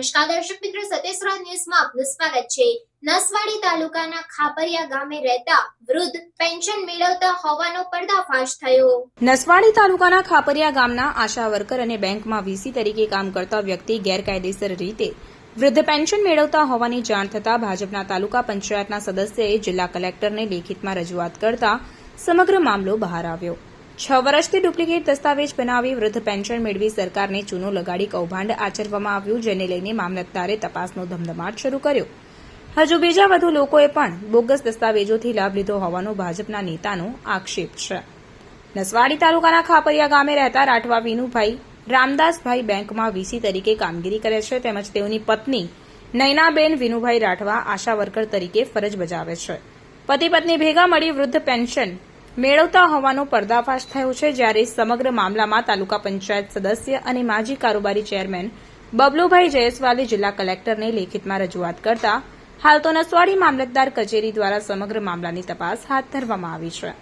નમસ્કાર દર્શક મિત્રો સત્યસરા ન્યૂઝમાં આપનું સ્વાગત છે. નસવાડી તાલુકાના ખાપરિયા ગામે રહેતા વૃદ્ધ પેન્શન મેળવતા હોવાનો પર્દાફાશ થયો. નસવાડી તાલુકાના ખાપરિયા ગામના આશા વર્કર અને બેંકમાં વીસી તરીકે કામ કરતા વ્યક્તિ ગેરકાયદેસર રીતે વૃદ્ધ પેન્શન મેળવતા હોવાની જાણ થતાં ભાજપના તાલુકા પંચાયતના સદસ્યએ જિલ્લા કલેક્ટરને લેખિતમાં રજૂઆત કરતા સમગ્ર મામલો બહાર આવ્યો. છ વર્ષથી ડુપ્લિકેટ દસ્તાવેજ બનાવી વૃદ્ધ પેન્શન મેળવી સરકારને ચૂનો લગાડી કૌભાંડ આચરવામાં આવ્યું, જેને લઈને મામલતદારે તપાસનો ધમધમાટ શરૂ કર્યો. હજુ બીજા વધુ લોકોએ પણ બોગસ દસ્તાવેજોથી લાભ લીધો હોવાનો ભાજપના નેતાનો આક્ષેપ છે. નસવાડી તાલુકાના ખાપરિયા ગામે રહેતા રાઠવા વિનુભાઈ, રામદાસભાઈ બેંકમાં વીસી તરીકે કામગીરી કરે છે, તેમજ તેઓની પત્ની નયનાબેન વિનુભાઈ રાઠવા આશા વર્કર તરીકે ફરજ બજાવે છે. પતિ પત્ની ભેગા મળી વૃદ્ધ પેન્શન મેળવતા હોવાનો પર્દાફાશ થયો છે જ્યારે સમગ્ર મામલામાં તાલુકા પંચાયત સદસ્ય અને માજી કારોબારી ચેરમેન બબલુભાઈ જયસ્વાલે જિલ્લા કલેક્ટરને લેખિતમાં રજૂઆત કરતા હાલ તો નસવાડી મામલતદાર કચેરી દ્વારા સમગ્ર મામલાની તપાસ હાથ ધરવામાં આવી છે.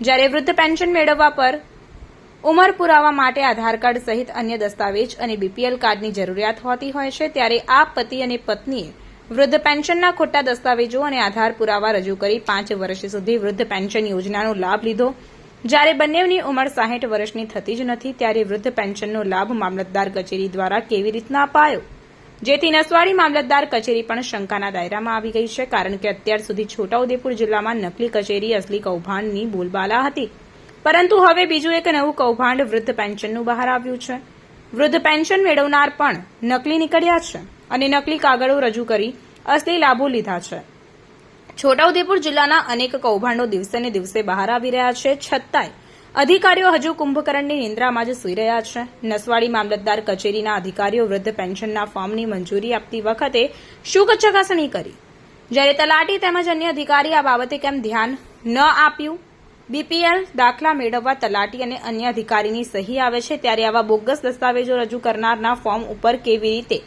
જ્યારે વૃદ્ધ પેન્શન મેળવવા પર ઉંમર પુરાવા માટે આધાર કાર્ડ સહિત અન્ય દસ્તાવેજ અને બીપીએલ કાર્ડની જરૂરિયાત હોતી હોય છે, ત્યારે આ પતિ અને પત્નીએ વૃદ્ધ પેન્શનના ખોટા દસ્તાવેજો અને આધાર પુરાવા રજૂ કરી પાંચ વર્ષ સુધી વૃદ્ધ પેન્શન યોજનાનો લાભ લીધો. જ્યારે બંનેની ઉંમર સાહીઠ વર્ષની થતી જ નથી, ત્યારે વૃદ્ધ પેન્શનનો લાભ મામલતદાર કચેરી દ્વારા કેવી રીતના અપાયો? જેથી નસવાડી મામલતદાર કચેરી પણ શંકાના દાયરામાં આવી ગઈ છે, કારણ કે અત્યાર સુધી છોટાઉદેપુર જિલ્લામાં નકલી કચેરી, અસલી કૌભાંડની બોલબાલા હતી. પરંતુ હવે બીજું એક નવું કૌભાંડ વૃદ્ધ પેન્શનનું બહાર આવ્યું છે. વૃદ્ધ પેન્શન મેળવનાર પણ નકલી નીકળ્યા છે. અને નકલી કાગળો રજૂ કરી અસલી લાભો લીધા છે. છોટાઉદેપુર જિલ્લાના અનેક કૌભાંડો દિવસે ને દિવસે બહાર આવી રહ્યા છે. છતાંય અધિકારીઓ હજુ કુંભકરણની નિંદ્રામાં જ સૂઈ રહ્યા છે. નસવાડી મામલતદાર કચેરીના અધિકારીઓ વૃદ્ધ પેન્શનના ફોર્મની મંજૂરી આપતી વખતે શું ચકાસણી કરી? જ્યારે તલાટી તેમજ અન્ય અધિકારી આ બાબતે કેમ ધ્યાન ન આપ્યું? બીપીએલ દાખલા મેળવવા તલાટી અને અન્ય અધિકારીની સહી આવે છે, ત્યારે આવા બોગસ દસ્તાવેજો રજૂ કરનારના ફોર્મ ઉપર કેવી રીતે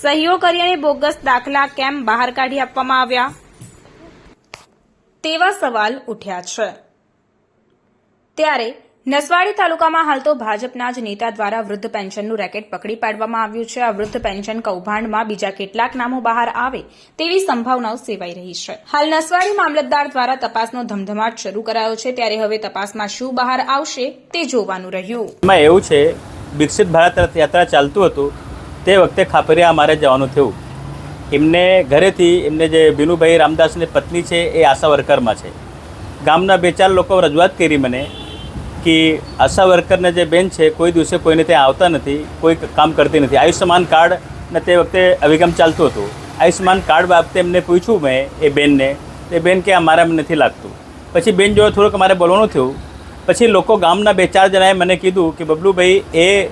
સહીઓ કરી અને બોગસ દાખલા કેમ બહાર કાઢી આપવામાં આવ્યા? તેવા સવાલ ઉઠ્યા છે. ત્યારે નસવાડી તાલુકામાં હાલ તો ભાજપના જ નેતા દ્વારા વૃદ્ધ પેન્શનનું રેકેટ પકડી પાડવામાં આવ્યું છે. આ વૃદ્ધ પેન્શન કૌભાંડમાં બીજા કેટલાક નામો બહાર આવે તેવી સંભાવનાઓ સેવાઈ રહી છે. હાલ નસવાડી મામલતદાર દ્વારા તપાસનો ધમધમાટ શરૂ કરાયો છે. ત્યારે હવે તપાસમાં શું બહાર આવશે તે જોવાનું રહ્યું. એવું છે, વિકસિત ભારત રથયાત્રા ચાલતું હતું. તે વખતે ખાપરિયા અમારે જવાનું થયું. એમને ઘરેથી, એમને જે બિનુભાઈ રામદાસની પત્ની છે, એ આશા વર્કરમાં છે. ગામના બે ચાર લોકો રજૂઆત કરી મને કે આશા વર્કરને જે બેન છે, કોઈ દિવસે કોઈને ત્યાં આવતા નથી, કોઈ કામ કરતી નથી. આયુષ્યમાન કાર્ડને તે વખતે અભિગમ ચાલતું હતું. આયુષ્યમાન કાર્ડ બાબતે એમને પૂછ્યું મેં એ બેનને. એ બેન કે અમારા નથી લાગતું. પછી બેન જોડે થોડુંક મારે બોલવાનું થયું. પછી લોકો ગામના બે ચાર જણાએ મને કીધું કે, બબલુભાઈ, એ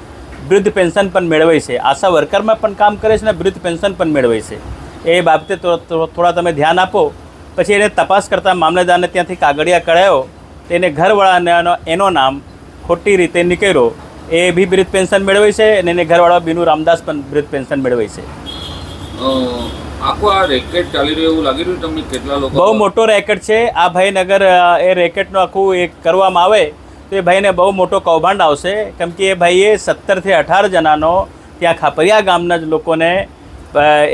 વૃદ્ધ પેન્શન પણ મેળવે છે. આશા વર્કરમાં પણ કામ કરે છે ને વૃદ્ધ પેન્શન પણ મેળવે છે. એ બાબતે થોડા તમે ધ્યાન આપો. પછી એને તપાસ કરતાં મામલેદારને ત્યાંથી કાગળિયા કઢાયો. તેને ઘરવાળાને એનો- એનો નામ ખોટી રીતે નીકળ્યો. એ બી વૃદ્ધ પેન્શન મેળવે છે અને એને ઘરવાળા બીનુ રામદાસ પણ વૃદ્ધ પેન્શન મેળવે છે. આખું આ રેકેટ ચાલી રહ્યું એવું લાગી રહ્યું તમને? કેટલા લોકો બહુ મોટો રેકેટ છે. આ ભાઈનગર એ રેકેટનું આખું એક કરવામાં આવે. તો એ ભાઈને બહુ મોટો કૌભાંડ આવશે. કેમ કે એ ભાઈએ સત્તરથી અઢાર જણાનો ત્યાં ખાપરિયા ગામના જ લોકોને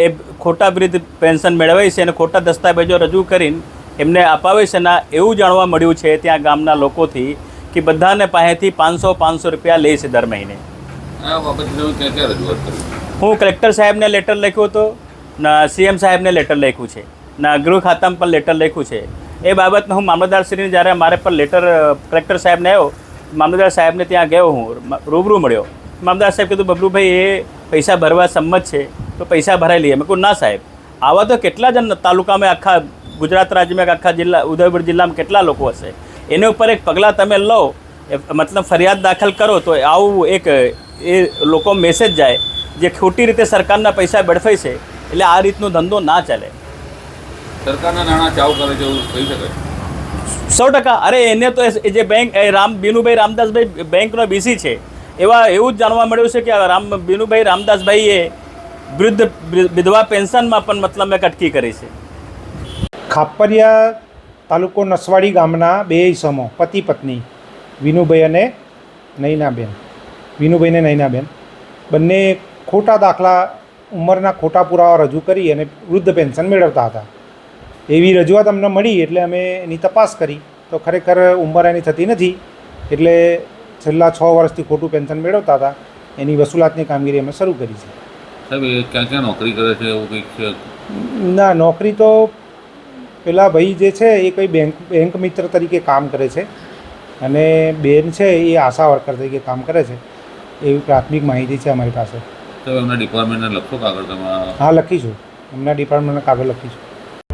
એ ખોટા વૃદ્ધ પેન્શન મેળવે છે અને ખોટા દસ્તાવેજો રજૂ કરીને એમને અપાવે છે ના એવું જાણવા મળ્યું છે ત્યાં ગામના લોકોથી કે બધાને પાસેથી પાંચસો પાંચસો રૂપિયા લે છે દર મહિને. હું કલેક્ટર સાહેબને લેટર લખ્યો હતો ના સીએમ સાહેબને લેટર લખ્યું છે ના ગૃહ ખાતામાં પણ લેટર લખ્યું છે. એ બાબતમાં હું મામલતદારશ્રીને જ્યારે મારે પર લેટર કલેક્ટર સાહેબને આવ્યો મામલતદાર સાહેબને ત્યાં ગયો હું રૂબરૂ મળ્યો. મામલતદાર સાહેબ કીધું, બબલુભાઈ, એ પૈસા ભરવા સંમત છે, તો પૈસા ભરાઈ લઈએ. મેં કહું ના સાહેબ, આવા તો કેટલા જણ તાલુકામાં આખા ગુજરાત રાજ્યમાં આખા જિલ્લા, ઉદયપુર જિલ્લામાં કેટલા લોકો હશે? એના ઉપર એક પગલાં તમે લો મતલબ ફરિયાદ દાખલ કરો, તો આવું એક, એ લોકો મેસેજ જાય, જે ખોટી રીતે સરકારના પૈસા વેડફાય છે, એટલે આ રીતનો ધંધો ના ચાલે. સરકારના નાણાં ચાવ કરે છે એવું કહી શકાય. સો ટકા. અરે એને તો એ જે બેંક એ રામ બીનુભાઈ રામદાસભાઈ બેંકનો બીસી છે. એવા એવું જ જાણવા મળ્યું છે કે રામ બીનુભાઈ રામદાસભાઈએ વૃદ્ધ વિધવા પેન્શનમાં પણ મતલબ મેં કટકી કરી છે. ખાપરિયા તાલુકો નસવાડી ગામના બે ઈસમો પતિ પત્ની વિનુભાઈ અને નૈનાબેન. વિનુભાઈ ને નૈનાબેન. બંને ખોટા દાખલા ઉંમરના ખોટા પુરાવા રજૂ કરી અને વૃદ્ધ પેન્શન મેળવતા હતા. એવી રજૂઆત અમને મળી એટલે અમે એની તપાસ કરી. તો ખરેખર ઉંમર એની થતી નથી. એટલે છેલ્લા છ વર્ષથી ખોટું પેન્શન મેળવતા હતા. એની વસૂલાતની કામગીરી અમે શરૂ કરી છે. સાહેબ એ ક્યાં ક્યાં નોકરી કરે છે એવું કંઈક છે? ના નોકરી તો પેલા ભાઈ જે છે એ કંઈ બેંક બેંક મિત્ર તરીકે કામ કરે છે. અને બેન છે એ આશા વર્કર તરીકે કામ કરે છે. એવી પ્રાથમિક માહિતી છે અમારી પાસે. તો એમના ડિપાર્ટમેન્ટને લખો કાગળ તમે હા લખીશું. એમના ડિપાર્ટમેન્ટના કાગળ લખીશું.